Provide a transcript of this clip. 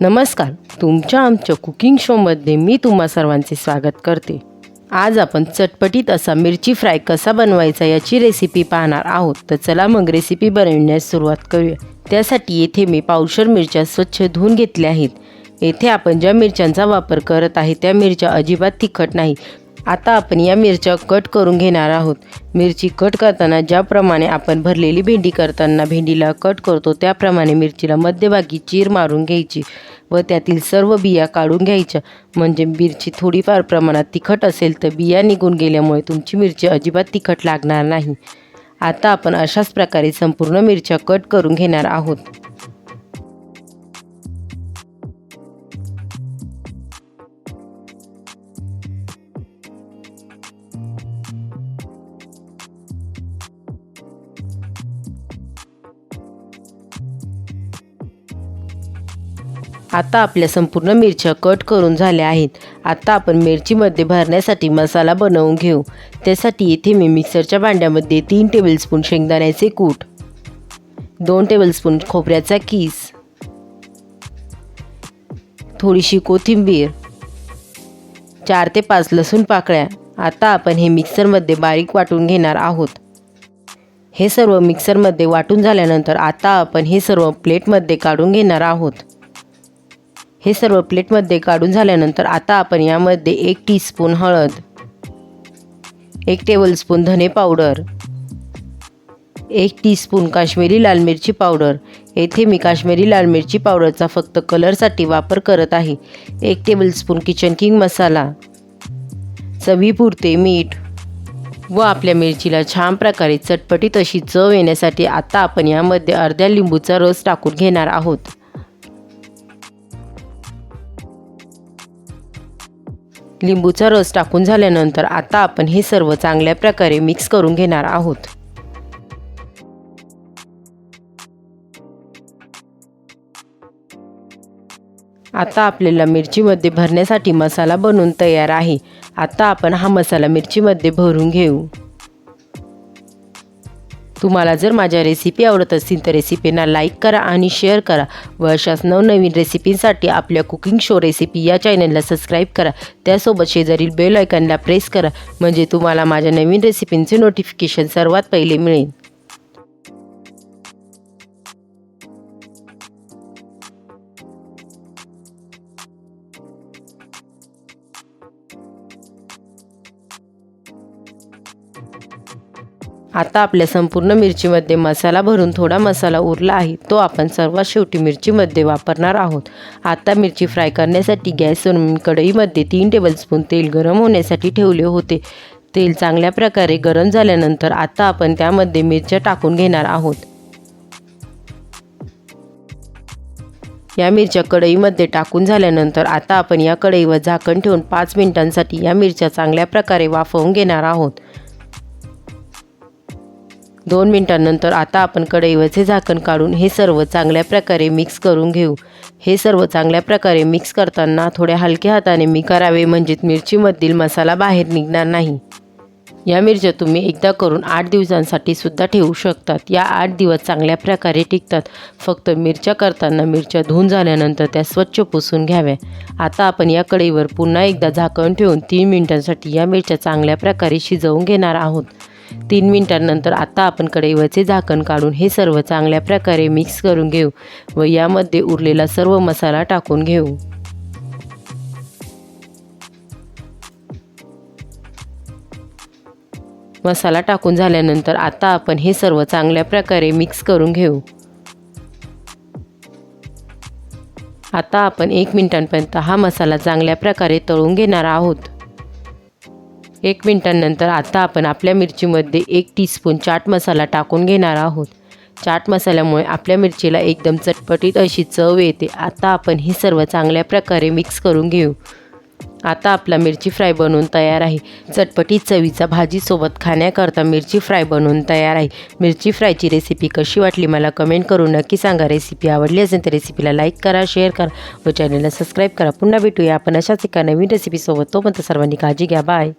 नमस्कार. तुमच्या आमच्या कुकिंग शोमध्ये मी तुम्हा सर्वांचे स्वागत करते. आज आपण चटपटीत असा मिरची फ्राय कसा बनवायचा याची रेसिपी पाहणार आहोत. तर चला मग रेसिपी बनवण्यास सुरुवात करूया. त्यासाठी येथे मी पावशर मिरच्या स्वच्छ धुवून घेतल्या आहेत. येथे आपण ज्या मिरच्यांचा वापर करत आहे त्या मिरच्या अजिबात तिखट नाही आता आपण या मिरच्या कट करून घेणार आहोत. मिरची कट करताना ज्याप्रमाणे आपण भरलेली भेंडी करताना भेंडीला कट करतो त्याप्रमाणे मिरचीला मध्यभागी चीर मारून घ्यायची व त्यातील सर्व बिया काढून घ्यायच्या. म्हणजे मिरची थोडीफार प्रमाणात तिखट असेल तर बिया निघून गेल्यामुळे तुमची मिरची अजिबात तिखट लागणार नाही. आता आपण अशाच प्रकारे संपूर्ण मिरच्या कट करून घेणार आहोत. आता आपल्या संपूर्ण मिरच्या कट करून झाल्या आहेत. आता आपण मिरचीमध्ये भरण्यासाठी मसाला बनवून घेऊ. त्यासाठी येथे मी मिक्सरच्या भांड्यामध्ये तीन टेबलस्पून शेंगदाण्याचे कूट दोन टेबलस्पून खोबऱ्याचा किस थोडीशी कोथिंबीर चार ते पाच लसूण पाकळ्या. आता आपण हे मिक्सरमध्ये बारीक वाटून घेणार आहोत. हे सर्व मिक्सरमध्ये वाटून झाल्यानंतर आता आपण हे सर्व प्लेटमध्ये काढून घेणार आहोत. हे सर्व प्लेटमध्ये काढून झाल्यानंतर आता आपण यामध्ये एक टीस्पून हळद एक टेबलस्पून धने पावडर एक टीस्पून काश्मीरी लाल मिरची पावडर. येथे मी काश्मीरी लाल मिरची पावडरचा फक्त कलरसाठी वापर करत आहे. एक टेबलस्पून किचन किंग मसाला चवीपुरते मीठ व आपल्या मिरचीला छान प्रकारे चटपटीत अशी चव येण्यासाठी आता आपण यामध्ये अर्ध्या लिंबूचा रस टाकून घेणार आहोत. लिंबूचा रस टाकून झाल्यानंतर आता आपण हे सर्व चांगल्या प्रकारे मिक्स करून घेणार आहोत. आता आपल्याला मिरचीमध्ये भरण्यासाठी मसाला बनवून तयार आहे. आता आपण हा मसाला मिरचीमध्ये भरून घेऊ. तुम्हाला जर माझ्या रेसिपी आवडत असतील तर रेसिपींना लाईक करा आणि शेअर करा. व अशाच नवनवीन रेसिपींसाठी आपल्या कुकिंग शो रेसिपी या चॅनलला सबस्क्राईब करा. त्यासोबत शेजारील बेल आयकनला प्रेस करा. म्हणजे तुम्हाला माझ्या नवीन रेसिपींचे नोटिफिकेशन सर्वात पहिले मिळेल. आता आपल्या संपूर्ण मिरचीमध्ये मसाला भरून थोडा मसाला उरला आहे तो आपण सर्वात शेवटी मिरचीमध्ये वापरणार आहोत. आता मिरची फ्राय करण्यासाठी गॅसवर कढईमध्ये तीन टेबलस्पून तेल गरम होण्यासाठी ठेवले होते. तेल चांगल्या प्रकारे गरम झाल्यानंतर आता आपण त्यामध्ये मिरच्या टाकून घेणार आहोत. या मिरच्या कढईमध्ये टाकून झाल्यानंतर आता आपण या कढईवर झाकण ठेवून पाच मिनिटांसाठी या मिरच्या चांगल्या प्रकारे वाफवून घेणार आहोत. दोन मिनटांनंतर आता आपण कढईवरचे झाकण काढून हे सर्व चांगल्या प्रकारे मिक्स करून घेऊ. हे सर्व चांगल्या प्रकारे मिक्स करताना थोड्या हलक्या हाताने मी करावे म्हणजे मिरचीमधील मसाला बाहेर निघणार नाही. या मिरच्या तुम्ही एकदा करून आठ दिवसांसाठी सुद्धा ठेवू शकतात. या आठ दिवस चांगल्या प्रकारे टिकतात. फक्त मिरच्या करताना मिरच्या धुवून झाल्यानंतर त्या स्वच्छ पुसून घ्याव्या. आता आपण या कढईवर पुन्हा एकदा झाकण ठेवून तीन मिनिटांसाठी या मिरच्या चांगल्या प्रकारे शिजवून घेणार आहोत. तीन मिनिटांनंतर आता आपण कढईवरचे झाकण काढून हे सर्व चांगल्या प्रकारे मिक्स करून घेऊ व यामध्ये उरलेला सर्व मसाला टाकून घेऊ. मसाला टाकून झाल्यानंतर आता आपण हे सर्व चांगल्या प्रकारे मिक्स करून घेऊ. आता आपण एक मिनिटांपर्यंत हा मसाला चांगल्या प्रकारे तळून घेणार आहोत. एक मिनटानंतर आता आपण आपल्या मिरचीमध्ये एक टीस्पून चाट मसाला टाकून घेणार आहोत. चाट मसाल्यामुळे आपल्या मिरचीला एकदम चटपटीत अशी चव येते. आता आपण हे सर्व चांगल्या प्रकारे मिक्स करून घेऊ. आता आपला मिरची फ्राय बनवून तयार आहे. चटपटीत चवीचा भाजीसोबत खाण्याकरता मिरची फ्राय बनवून तयार आहे. मिरची फ्रायची रेसिपी कशी वाटली मला कमेंट करून नक्की सांगा. रेसिपी आवडली असेल तर रेसिपीला लाईक करा शेअर करा व चॅनलला सबस्क्राईब करा. पुन्हा भेटूया आपण अशाच एका नवीन रेसिपीसोबत तोपर्यंत सर्वांनी काळजी घ्या. बाय